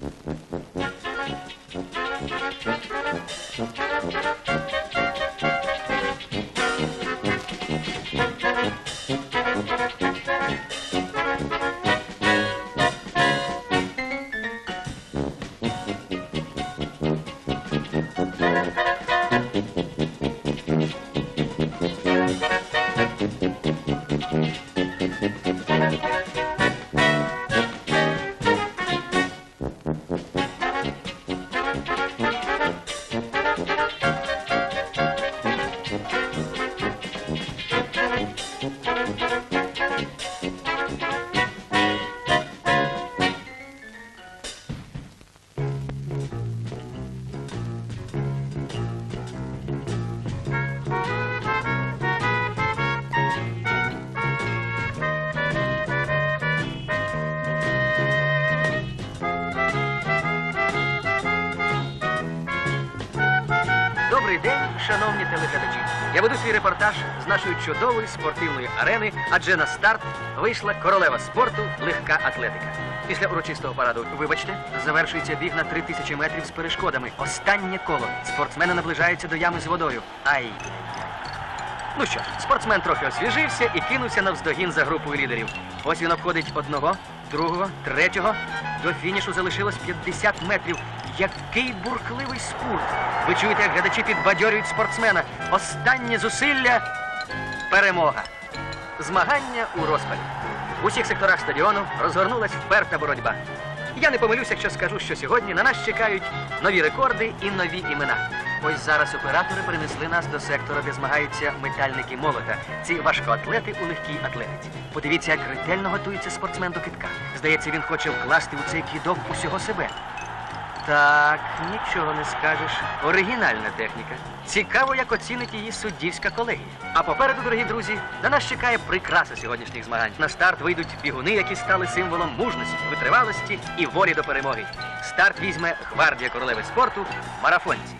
Thank you. День, шановні телеглядачі. Я веду свій репортаж з нашої чудової спортивної арени, адже на старт вийшла королева спорту легка атлетика. Після урочистого параду, вибачте, завершується біг на 3000 метрів з перешкодами. Останнє коло. Спортсмени наближаються до ями з водою. Ай! Ну що спортсмен трохи освіжився і кинувся навздогін за групою лідерів. Ось він обходить одного, другого, третього. До фінішу залишилось 50 метрів. Який бурхливий спорт! Ви чуєте, як глядачі підбадьорюють спортсмена. Останнє зусилля перемога. Змагання у розпалі. В усіх секторах стадіону розгорнулась вперта боротьба. Я не помилюся, якщо скажу, що сьогодні на нас чекають нові рекорди і нові імена. Ось зараз оператори перенесли нас до сектора, де змагаються метальники молота. Ці важкоатлети у легкій атлетиці. Подивіться, як ретельно готується спортсмен до китка. Здається, він хоче вкласти у цей кидок усього себе. Так, нічого не скажеш. Оригінальна техніка. Цікаво, як оцінить її суддівська колегія. А попереду, дорогі друзі, на нас чекає прикраса сьогоднішніх змагань. На старт вийдуть бігуни, які стали символом мужності, витривалості і волі до перемоги. Старт візьме гвардія королеви спорту марафонці.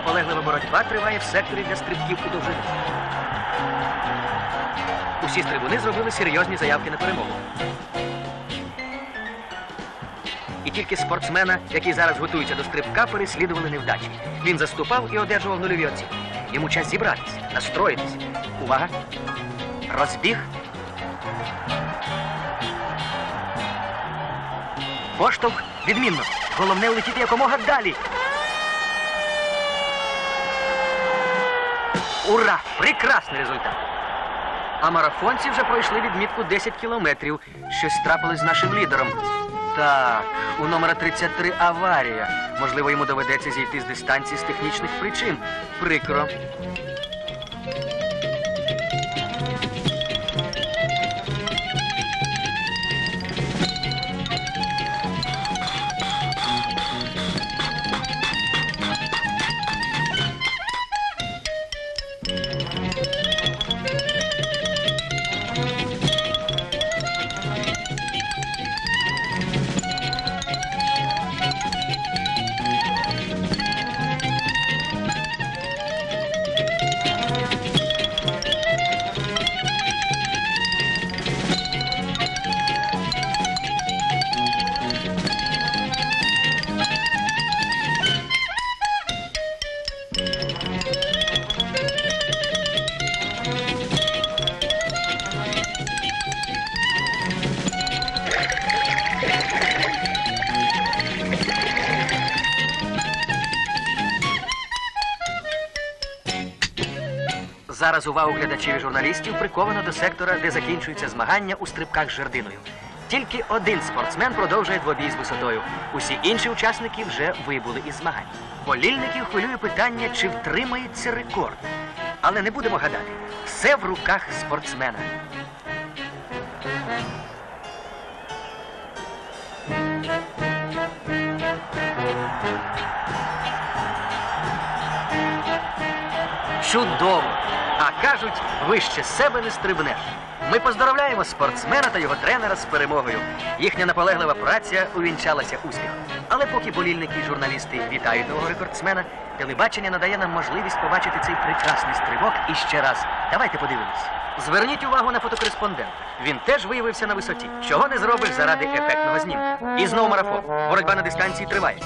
Наполеглива боротьба триває в секторі для стрибків у довжину. Усі стрибуни зробили серйозні заявки на перемогу. І тільки спортсмена, який зараз готується до стрибка, переслідували невдачі. Він заступав і одержував нульові оцінки. Йому час зібратися, настроїтися. Увага! Розбіг. Поштовх відмінно. Головне улетіти якомога далі. Ура! Прекрасний результат! А марафонці вже пройшли відмітку 10 кілометрів. Щось трапилось з нашим лідером. Так, у номера 33 аварія. Можливо, йому доведеться зійти з дистанції з технічних причин. Прикро. Зараз увагу глядачів і журналістів приковано до сектора, де закінчуються змагання у стрибках з жердиною. Тільки один спортсмен продовжує двобій з висотою. Усі інші учасники вже вибули із змагань. Болільників хвилює питання, чи втримається рекорд. Але не будемо гадати. Все в руках спортсмена. Чудово! Кажуть, вище себе не стрибнеш. Ми поздоровляємо спортсмена та його тренера з перемогою. Їхня наполеглива праця увінчалася успіхом. Але поки болільники і журналісти вітають нового рекордсмена, телебачення надає нам можливість побачити цей прекрасний стрибок іще раз. Давайте подивимось. Зверніть увагу на фотокореспондента. Він теж виявився на висоті. Чого не зробиш заради ефектного знімка. І знову марафон. Боротьба на дистанції триває.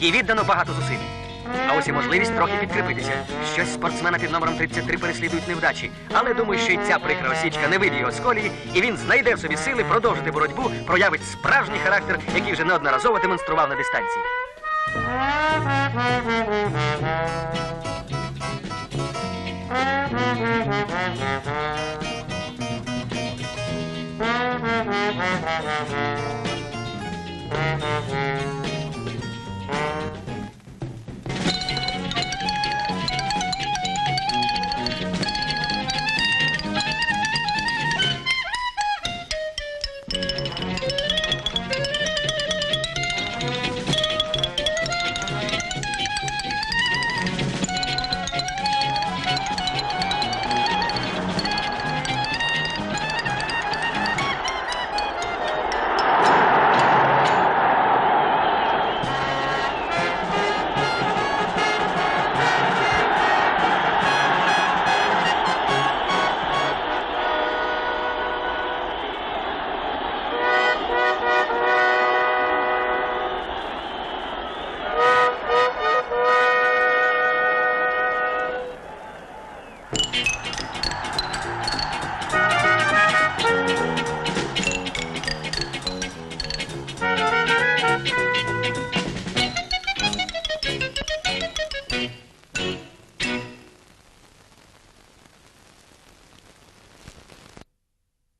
І віддано багато зусиль. А ось і можливість трохи підкріпитися. Щось спортсмена під номером 33 переслідують невдачі. Але думаю, що і ця прикра осічка не виб'є його з колії, і він знайде в собі сили продовжити боротьбу, проявить справжній характер, який вже неодноразово демонстрував на дистанції.